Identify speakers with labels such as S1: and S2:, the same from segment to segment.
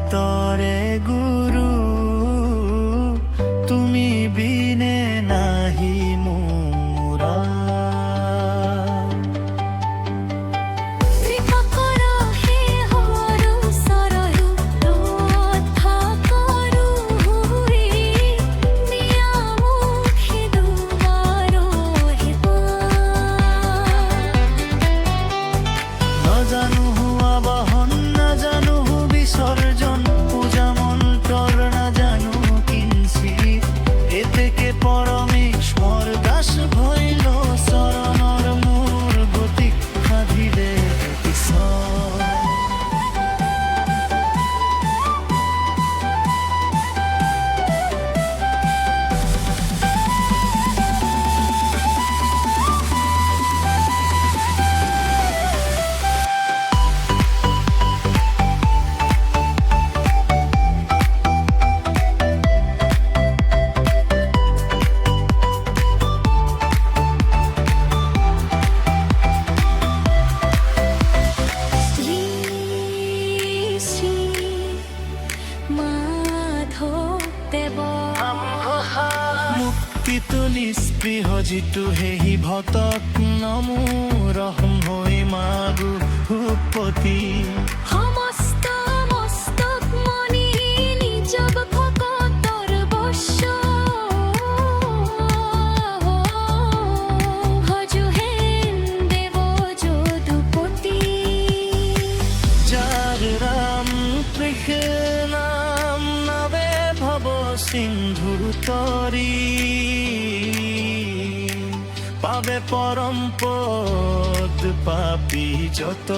S1: ভিতরে ভতক নমো ৰহম হৈ মাগু ভূপতি। যত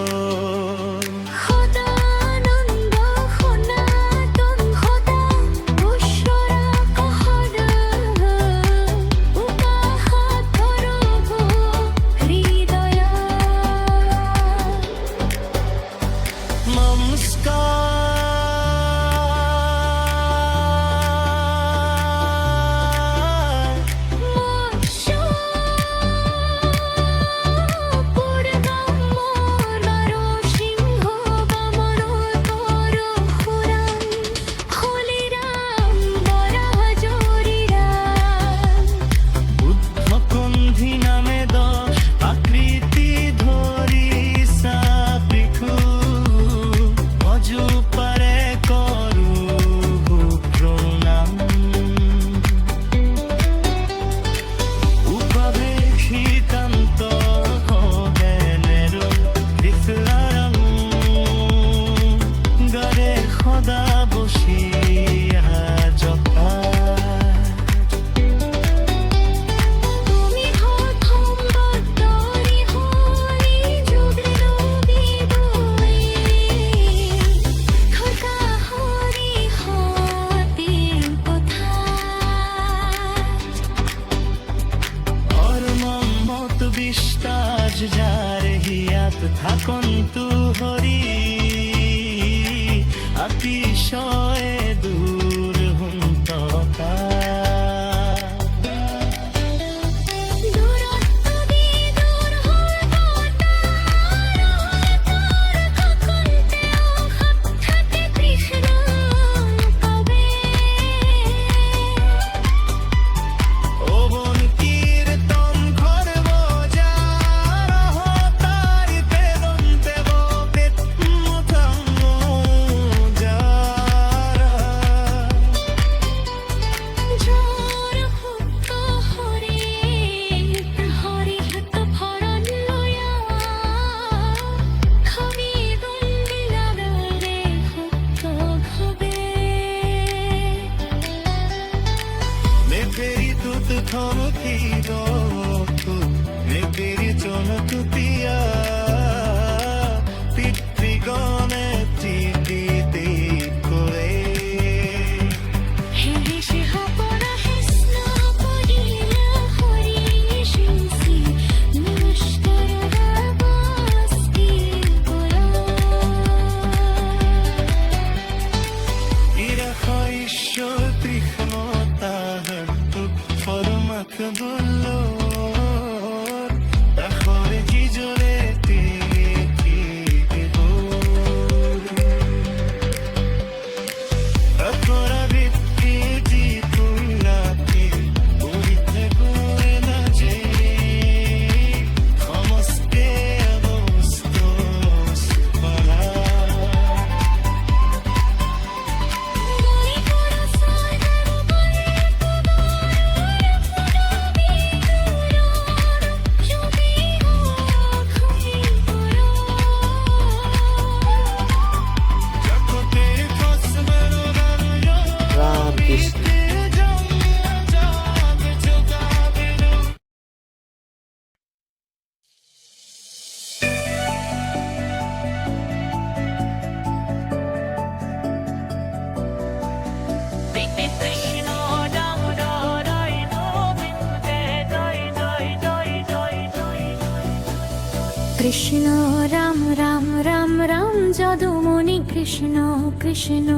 S1: কৃষ্ণ রাম রাম রাম রাম যদুমণি কৃষ্ণ কৃষ্ণ।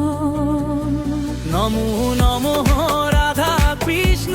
S2: নমো নমো রাধা কৃষ্ণ।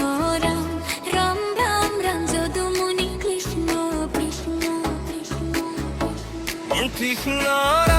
S2: কৃষ্ণ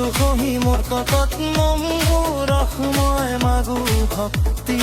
S2: যিটো কহি মত
S3: ৰসময় মাগু ভক্তি।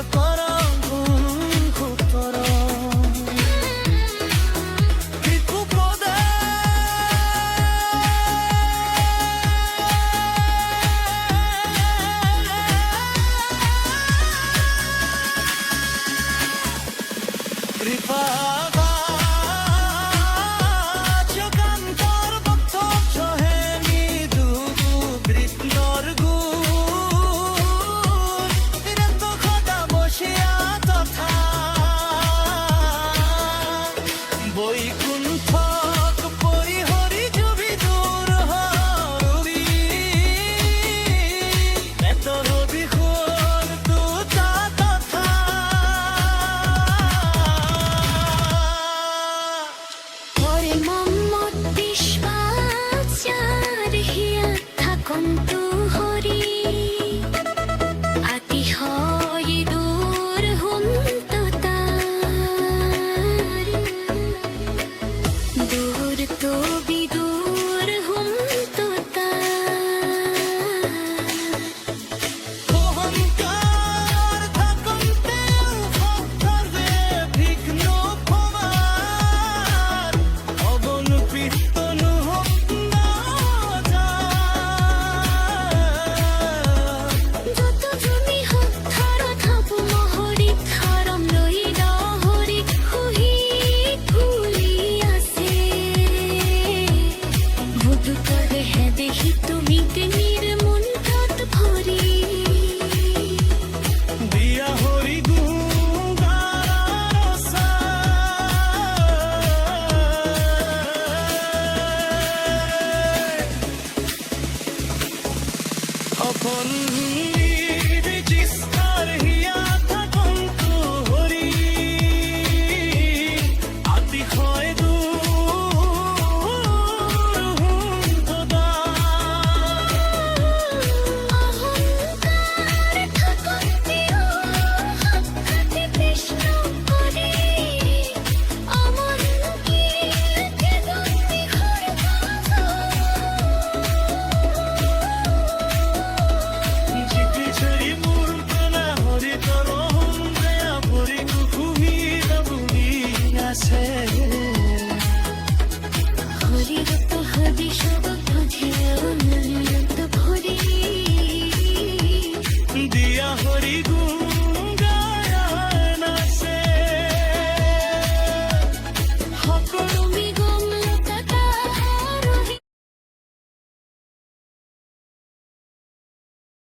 S3: i'm corazón.